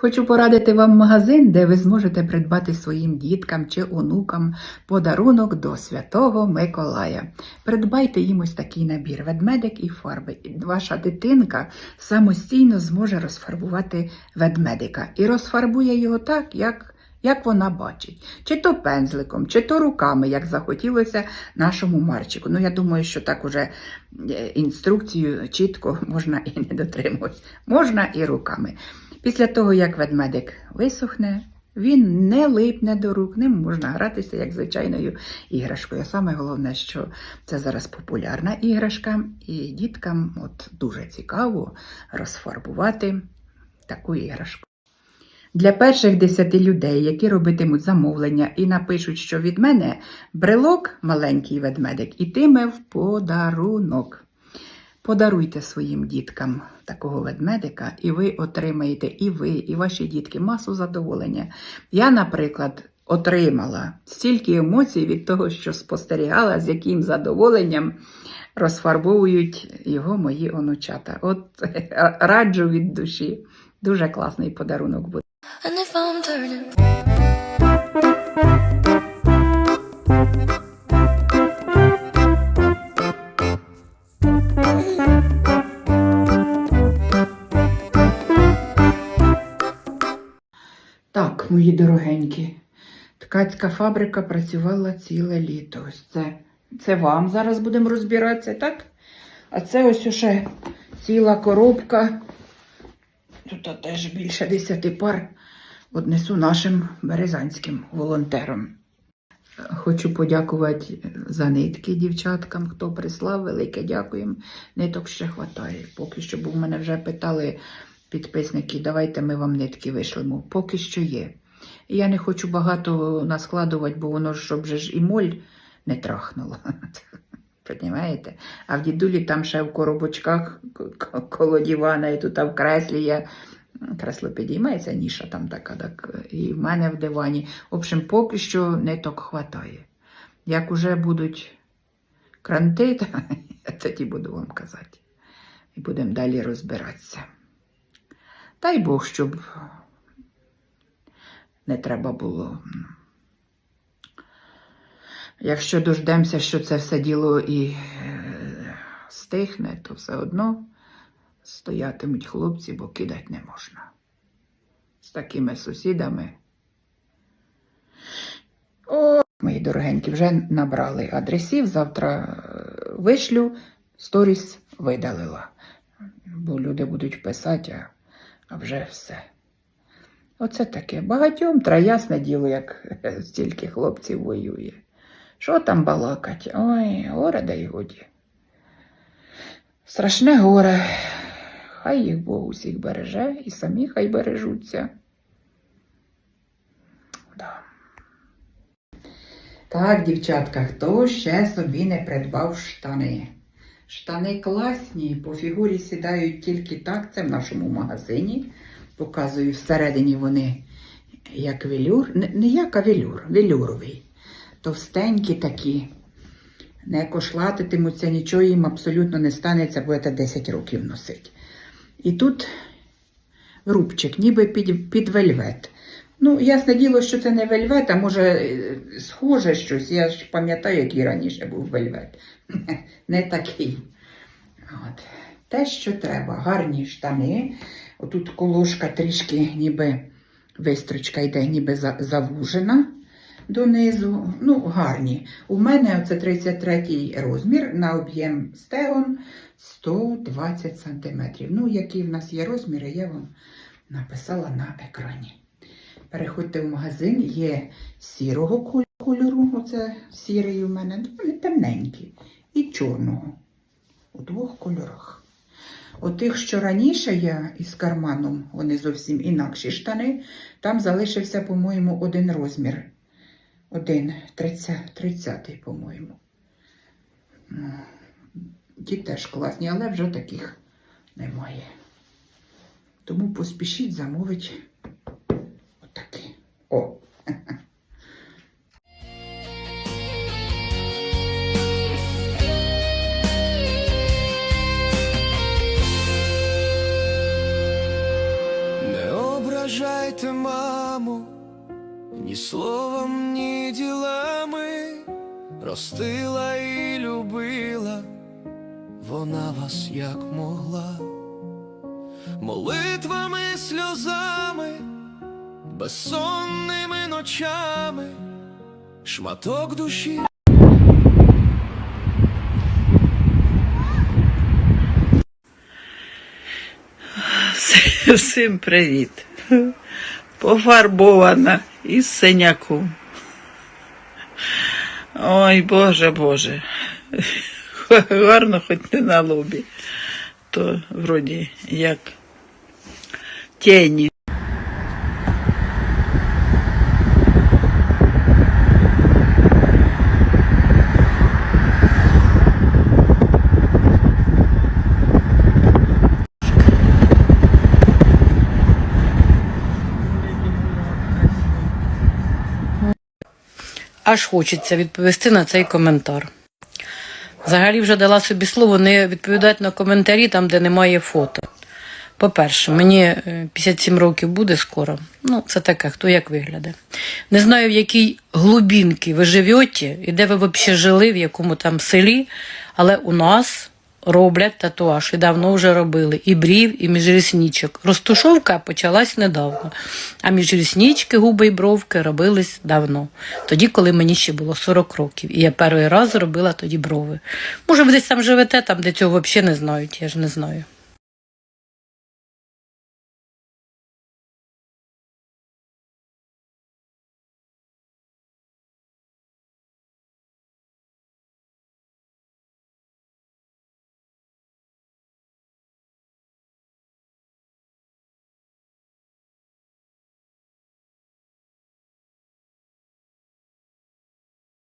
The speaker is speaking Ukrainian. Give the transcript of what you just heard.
Хочу порадити вам магазин, де ви зможете придбати своїм діткам чи онукам подарунок до Святого Миколая. Придбайте їм ось такий набір ведмедик і фарби. Ваша дитинка самостійно зможе розфарбувати ведмедика і розфарбує його так, як. Як вона бачить, чи то пензликом, чи то руками, як захотілося нашому Марчику. Ну, я думаю, що так уже е, інструкцію чітко можна і не дотримуватися. Можна і руками. Після того, як ведмедик висохне, він не липне до рук, ним можна гратися як звичайною іграшкою. Саме головне, що це зараз популярна іграшка, і діткам от дуже цікаво розфарбувати таку іграшку. Для перших десяти людей, які робитимуть замовлення і напишуть, що від мене брелок маленький ведмедик, ітиме в подарунок. Подаруйте своїм діткам такого ведмедика, і ви отримаєте, і ви, і ваші дітки масу задоволення. Я, наприклад, отримала стільки емоцій від того, що спостерігала, з яким задоволенням розфарбовують його мої онучата. От раджу від душі. Дуже класний подарунок буде. Мої дорогенькі, ткацька фабрика працювала ціле літо. Ось це, це вам зараз будемо розбиратися, так? А це ось ще ціла коробка. Тут теж більше десяти пар однесу нашим березанським волонтерам. Хочу подякувати за нитки дівчаткам, хто прислав. Велике дякуємо. Ниток ще хватає. Поки що, бо в мене вже питали підписники, давайте ми вам нитки вишлемо. Поки що є. Я не хочу багато наскладувати, бо воно ж щоб же ж і моль не трахнуло. Понімаєте? А в дідулі там ще в коробочках коло дивана, і тут а в креслі є. Кресло підіймається, ніша там така, так, і в мене в дивані. В общем, поки що ниток хватає. Як уже будуть кранти, то я тоді буду вам казати. І будемо далі розбиратися. Дай Бог, щоб не треба було. Якщо дождемося, що це все діло і е, стихне, то все одно стоятимуть хлопці, бо кидати не можна. З такими сусідами. О, мої дорогенькі, вже набрали адресів. Завтра е, вишлю, сторіс видалила. Бо люди будуть писати, а, а вже все. Оце таке. Багатьом треба ясне діло, як е, стільки хлопців воює. Що там балакать? Ой, горе да й годі. Страшне горе. Хай їх Бог усіх береже і самі хай бережуться. Да. Так, дівчатка, хто ще собі не придбав штани? Штани класні, по фігурі сідають тільки так, це в нашому магазині. Показую, всередині вони як велюр, не, не як а велюр, велюровий. Товстенькі такі. Не кошлатитимуться, нічого їм абсолютно не станеться, будете 10 років носить. І тут рубчик, ніби під, під вельвет. Ну, ясне діло, що це не вельвет, а може е, схоже щось. Я ж пам'ятаю, який раніше був вельвет. Не такий. От. Те, що треба, гарні штани. Отут колошка трішки ніби вистрочка йде, ніби завужена донизу. Ну, гарні. У мене це 33 розмір на об'єм стегон 120 см. Ну, які в нас є розміри, я вам написала на екрані. Переходьте в магазин, є сірого кольору, оце сірий у мене, ну, він темненький, і чорного. У двох кольорах. Отих, що раніше я із карманом, вони зовсім інакші штани, там залишився, по-моєму, один розмір. Один, 30, 30 по-моєму. Ну, Ті теж класні, але вже таких немає. Тому поспішіть замовити ні словом, ні ділами ростила і любила вона вас як могла, молитвами, сльозами, безсонними ночами, шматок душі. Всім привіт. Пофарбована із синяком. Ой, Боже, Боже. Гарно хоч не на лобі. То вроді як тіні. Аж хочеться відповісти на цей коментар. Взагалі вже дала собі слово не відповідати на коментарі там, де немає фото. По-перше, мені е, 57 років буде скоро. Ну, це таке, хто як виглядає. Не знаю, в якій глубінці ви живете і де ви взагалі жили, в якому там селі, але у нас роблять татуаж і давно вже робили. І брів, і міжріснічок. Розтушовка почалась недавно. А міжріснічки, губи і бровки робились давно. Тоді, коли мені ще було 40 років. І я перший раз робила тоді брови. Може, ви десь там живете, там де цього взагалі не знають, я ж не знаю.